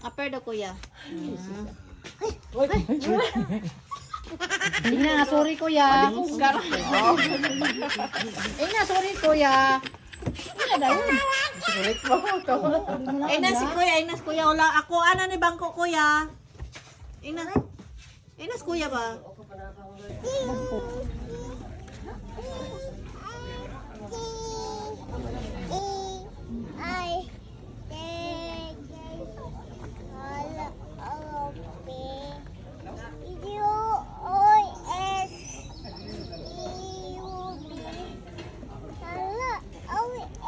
Upper daw kuya. Tingnan na, sorry kuya. Eh na, sorry kuya. Ay na si kuya, ay na si kuya. Wala ako, ano ni bangko kuya? Ay na. Ay na si kuya ba? I take all of me. U O S E U B. Hello, O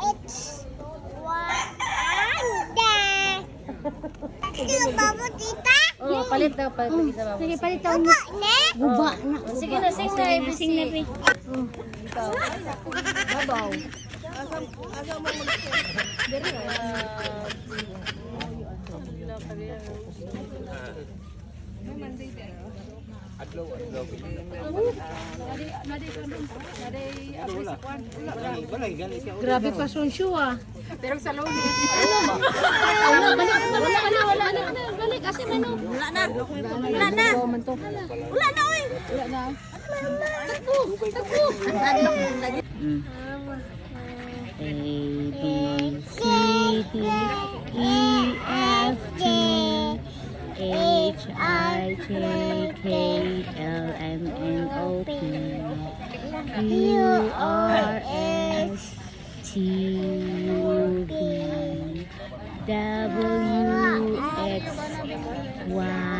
H Y Anda. Sige, babo tita. Oh, palit daw, palit daw. Sige, palit ne? Guba na. Sige na, sing na, sing na. Babaw. Grabe pa sonsyo ah. Pero sa lunes. Wala, balik, wala, wala, wala na. Wala na, oy. Wala na. A, B, C, D, E, F, G, H, I, J, K, L, M, N, O, P, Q, R, S, T, U, V, W, X, Y,